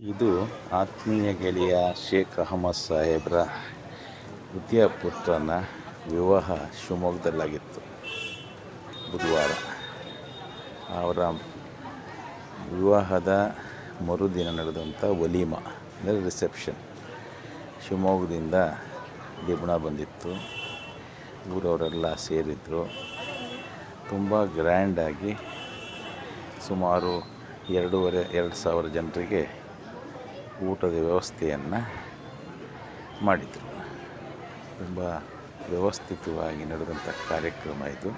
ಇದು ಆತ್ಮೀಯ ಗೆಳೆಯ ಶೇಖ್ ಅಹಮದ್ ಸಾಹೇಬ್ರ ದ್ವಿತೀಯ ಪುತ್ರನ ವಿವಾಹ ಶಿವಮೊಗ್ಗದಲ್ಲಾಗಿತ್ತು ಬುಧವಾರ. ಅವರ ವಿವಾಹದ ಮರುದಿನ ನಡೆದಂಥ ವಲೀಮ ಅಂದರೆ ರಿಸೆಪ್ಷನ್, ಶಿವಮೊಗ್ಗದಿಂದ ಲಿಬಣ ಬಂದಿತ್ತು. ಊರವರೆಲ್ಲ ಸೇರಿದ್ರು. ತುಂಬ ಗ್ರ್ಯಾಂಡಾಗಿ ಸುಮಾರು ಎರಡೂವರೆ, ಎರಡು ಸಾವಿರ ಜನರಿಗೆ ಊಟದ ವ್ಯವಸ್ಥೆಯನ್ನು ಮಾಡಿದರು. ತುಂಬ ವ್ಯವಸ್ಥಿತವಾಗಿ ನಡೆದಂಥ ಕಾರ್ಯಕ್ರಮ ಇದು.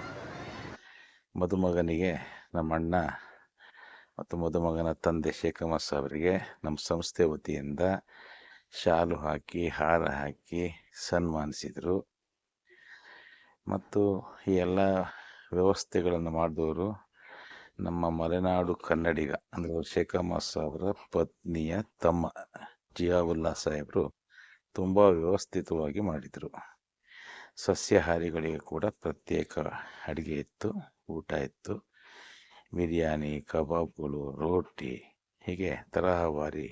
ಮದುಮಗನಿಗೆ ನಮ್ಮ ಅಣ್ಣ ಮತ್ತು ಮದುಮಗನ ತಂದೆ ಶೇಖಮ್ಮ ಅವರಿಗೆ ನಮ್ಮ ಸಂಸ್ಥೆ ವತಿಯಿಂದ ಶಾಲು ಹಾಕಿ, ಹಾರ ಹಾಕಿ ಸನ್ಮಾನಿಸಿದರು. ಮತ್ತು ಈ ಎಲ್ಲ ವ್ಯವಸ್ಥೆಗಳನ್ನು ಮಾಡಿದವರು ನಮ್ಮ ಮಲೆನಾಡು ಕನ್ನಡಿಗ ಅಂದರೆ ಮಾಸ್ ಅವರ ಪತ್ನಿಯ ತಮ್ಮ ಜಿಯಾವುಲ್ಲಾ ಸಾಹೇಬರು ತುಂಬ ವ್ಯವಸ್ಥಿತವಾಗಿ ಮಾಡಿದರು. ಸಸ್ಯಾಹಾರಿಗಳಿಗೆ ಕೂಡ ಪ್ರತ್ಯೇಕ ಅಡುಗೆ ಇತ್ತು, ಊಟ ಇತ್ತು. ಬಿರಿಯಾನಿ, ಕಬಾಬ್ಗಳು, ರೋಟಿ, ಹೀಗೆ ತರಹವಾರಿ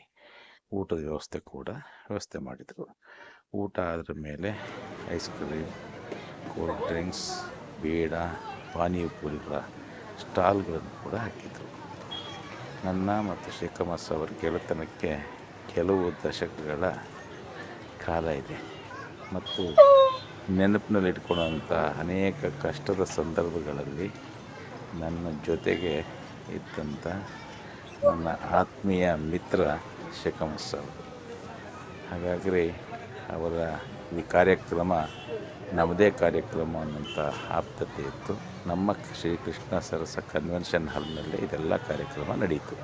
ಊಟದ ವ್ಯವಸ್ಥೆ ಕೂಡ ವ್ಯವಸ್ಥೆ ಮಾಡಿದರು. ಊಟ ಆದ್ರ ಮೇಲೆ ಐಸ್ ಕ್ರೀಮ್ ಕೋಲ್ಡ್ ಡ್ರಿಂಕ್ಸ್, ಬೀಡ ಪಾನೀಯಪುರಿಗಳ ಸ್ಟಾಲ್ಗಳನ್ನು ಕೂಡ ಹಾಕಿದರು. ನನ್ನ ಮತ್ತು ಶೇಖಮಸ್ ಅವರ ಗೆಳೆತನಕ್ಕೆ ಕೆಲವು ದಶಕಗಳ ಕಾಲ ಇದೆ. ಮತ್ತು ನೆನಪಿನಲ್ಲಿಟ್ಕೊಳ್ಳುವಂಥ ಅನೇಕ ಕಷ್ಟದ ಸಂದರ್ಭಗಳಲ್ಲಿ ನನ್ನ ಜೊತೆಗೆ ಇದ್ದಂಥ ನನ್ನ ಆತ್ಮೀಯ ಮಿತ್ರ ಶೇಖಮಸ್ ಅವರು. ಹಾಗಾಗಿ ಅವರ ಈ ಕಾರ್ಯಕ್ರಮ ನಮ್ಮದೇ ಕಾರ್ಯಕ್ರಮ ಅನ್ನುವಂಥ ಆಪ್ತತೆ ಇತ್ತು. ನಮ್ಮ ಶ್ರೀಕೃಷ್ಣ ಸರಸ ಕನ್ವೆನ್ಷನ್ ಹಾಲ್ನಲ್ಲಿ ಇದೆಲ್ಲ ಕಾರ್ಯಕ್ರಮ ನಡೆಯಿತು